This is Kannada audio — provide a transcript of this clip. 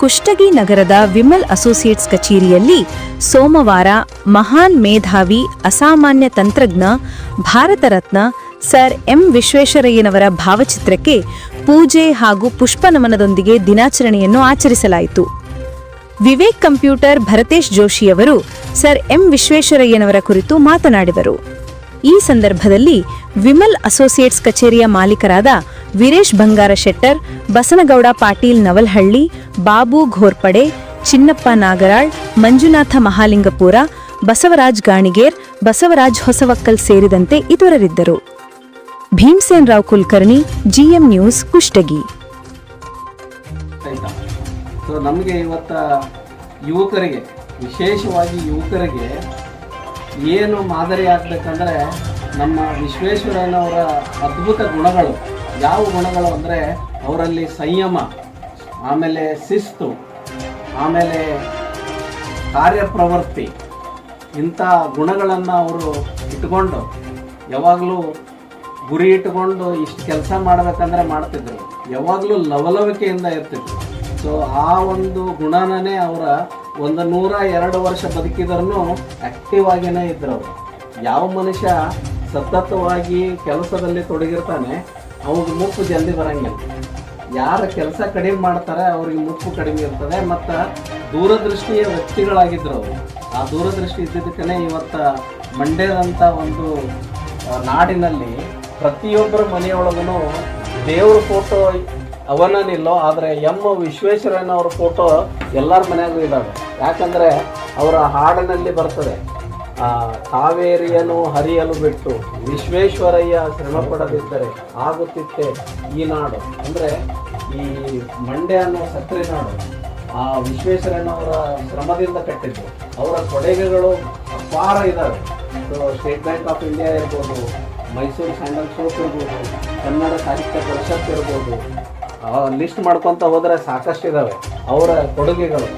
ಕುಷ್ಟಗಿ ನಗರದ ವಿಮಲ್ ಅಸೋಸಿಯೇಟ್ಸ್ ಕಚೇರಿಯಲ್ಲಿ ಸೋಮವಾರ ಮಹಾನ್ ಮೇಧಾವಿ, ಅಸಾಮಾನ್ಯ ತಂತ್ರಜ್ಞ, ಭಾರತ ರತ್ನ ಸರ್ ಎಂ ವಿಶ್ವೇಶ್ವರಯ್ಯನವರ ಭಾವಚಿತ್ರಕ್ಕೆ ಪೂಜೆ ಹಾಗೂ ಪುಷ್ಪನಮನದೊಂದಿಗೆ ದಿನಾಚರಣೆಯನ್ನು ಆಚರಿಸಲಾಯಿತು. ವಿವೇಕ್ ಕಂಪ್ಯೂಟರ್ ಭರತೇಶ್ ಜೋಶಿಯವರು ಸರ್ ಎಂ ವಿಶ್ವೇಶ್ವರಯ್ಯನವರ ಕುರಿತು ಮಾತನಾಡಿದರು. ಈ ಸಂದರ್ಭದಲ್ಲಿ ವಿಮಲ್ ಅಸೋಸಿಯೇಟ್ಸ್ ಕಚೇರಿಯ ಮಾಲೀಕರಾದ ವೀರೇಶ್ ಬಂಗಾರ ಶೆಟ್ಟರ್, ಬಸನಗೌಡ ಪಾಟೀಲ್ ನವಲಹಳ್ಳಿ, ಬಾಬು ಘೋರ್ಪಡೆ, ಚಿನ್ನಪ್ಪ ನಾಗರಾಳ್, ಮಂಜುನಾಥ ಮಹಾಲಿಂಗಪುರ, ಬಸವರಾಜ್ ಗಾಣಿಗೇರ್, ಬಸವರಾಜ್ ಹೊಸವಕ್ಕಲ್ ಸೇರಿದಂತೆ ಇತರರಿದ್ದರು. Bhimsen Rao Kulkarni, GM news, Kushtagi. ನಮಗೆ ಇವತ್ತ ಯುವಕರಿಗೆ, ವಿಶೇಷವಾಗಿ ಯುವಕರಿಗೆ ಏನು ಮಾದರಿ ಆಗ್ಬೇಕಂದ್ರೆ ನಮ್ಮ ವಿಶ್ವೇಶ್ವರಯ್ಯನವರ ಅದ್ಭುತ ಗುಣಗಳು ಯಾವ ಗುಣಗಳು ಅಂದರೆ ಅವರಲ್ಲಿ ಸಂಯಮ, ಆಮೇಲೆ ಶಿಸ್ತು, ಆಮೇಲೆ ಕಾರ್ಯಪ್ರವೃತ್ತಿ ಇಂಥ ಗುಣಗಳನ್ನು ಅವರು ಇಟ್ಕೊಂಡು ಯಾವಾಗಲೂ ಗುರಿ ಇಟ್ಕೊಂಡು ಇಷ್ಟು ಕೆಲಸ ಮಾಡಬೇಕಂದ್ರೆ ಮಾಡ್ತಿದ್ರು. ಯಾವಾಗಲೂ ಲವಲವಿಕೆಯಿಂದ ಇರ್ತಿದ್ರು. ಸೊ ಆ ಒಂದು ಗುಣನೇ ಅವರ ಒಂದು ನೂರ ಎರಡು ವರ್ಷ ಬದುಕಿದ್ರೂ ಆಕ್ಟಿವ್ ಆಗಿನೇ ಇದ್ರು ಯಾವ ಮನುಷ್ಯ ಸತತವಾಗಿ ಕೆಲಸದಲ್ಲಿ ತೊಡಗಿರ್ತಾನೆ, ಅವ್ರಿಗೆ ಮುಪ್ಪು ಜಲ್ದಿ ಬರಂಗಿಲ್ಲ. ಯಾರ ಕೆಲಸ ಕಡಿಮೆ ಮಾಡ್ತಾರೆ, ಅವ್ರಿಗೆ ಮುಪ್ಪು ಕಡಿಮೆ ಇರ್ತದೆ, ಮತ್ತು ದೂರದೃಷ್ಟಿಯ ವ್ಯಕ್ತಿಗಳಾಗಿದ್ರು ಅವರು. ಆ ದೂರದೃಷ್ಟಿ ಇದ್ದಿದ್ದಕ್ಕೇ ಇವತ್ತು ಮಂಡ್ಯದಂಥ ಒಂದು ನಾಡಿನಲ್ಲಿ ಪ್ರತಿಯೊಬ್ಬರ ಮನೆಯೊಳಗೂ ದೇವ್ರ ಫೋಟೋ ಅವನನಿಲ್ಲೋ ಆದರೆ ಎಂ ವಿಶ್ವೇಶ್ವರಯ್ಯನವ್ರ ಫೋಟೋ ಎಲ್ಲರ ಮನೆಯಾಗೂ ಇದ್ದಾವೆ ಯಾಕಂದರೆ ಅವರ ಹಾಡಿನಲ್ಲಿ ಬರ್ತದೆ. ಕಾವೇರಿಯನ್ನು ಹರಿಯಲು ಬಿಟ್ಟು ವಿಶ್ವೇಶ್ವರಯ್ಯ ಶ್ರಮ ಪಡದಿದ್ದರೆ ಆಗುತ್ತಿತ್ತೆ ಈ ನಾಡು. ಅಂದರೆ ಈ ಮಂಡ್ಯ ಅನ್ನೋ ಸಕ್ಕರೆ ನಾಡು ಆ ವಿಶ್ವೇಶ್ವರಯ್ಯನವರ ಶ್ರಮದಿಂದ ಕಟ್ಟಿದ್ದು. ಅವರ ಕೊಡುಗೆಗಳು ಅಪಾರ ಇದ್ದಾವೆ ಸ್ಟೇಟ್ ಬ್ಯಾಂಕ್ ಆಫ್ ಇಂಡಿಯಾ ಇರ್ಬೋದು ಮೈಸೂರು ಸ್ಯಾಂಡಲ್ ಸೋಪ್ ಇರ್ಬೋದು ಕನ್ನಡ ಸಾಹಿತ್ಯ ಪರಿಷತ್ ಇರ್ಬೋದು ಲಿಸ್ಟ್ ಮಾಡ್ಕೊತ ಹೋದರೆ ಸಾಕಷ್ಟು ಇದ್ದಾವೆ ಅವರ ಕೊಡುಗೆಗಳು.